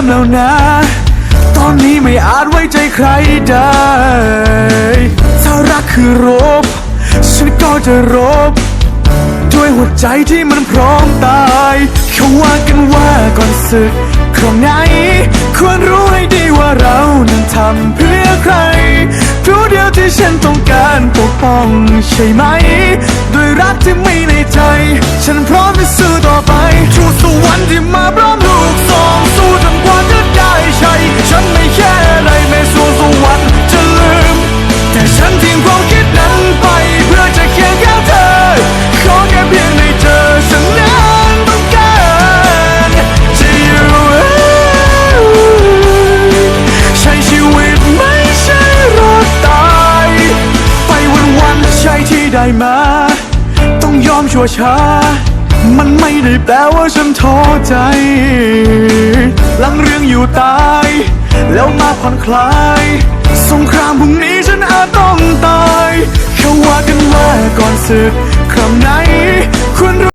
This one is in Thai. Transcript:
มแล้วนะ ตอนนี้ไม่อาจไว้ใจใครได้ถ้ารักคือรบ ฉันก็จะรบ ด้วยหัวใจที่มันพร้อมตายเขาว่ากันว่าก่อนศึกครองไหน ควรรู้ให้ดีว่าเรานั้นทำเพื่อใครรู้เดียวที่ฉันต้องการปกป้องใช่ไหม ด้วยรักที่ไมีในใจฉัน ได้มา ต้องยอมชั่วช้า มันไม่ได้แปลว่าฉันท้อใจหลังเรื่องอยู่ตาย แล้วมาผ่อนคลาย สงครามพรุ่งนี้ฉันอาจต้องตาย เขาว่ากันว่าก่อนศึกครั้งไหน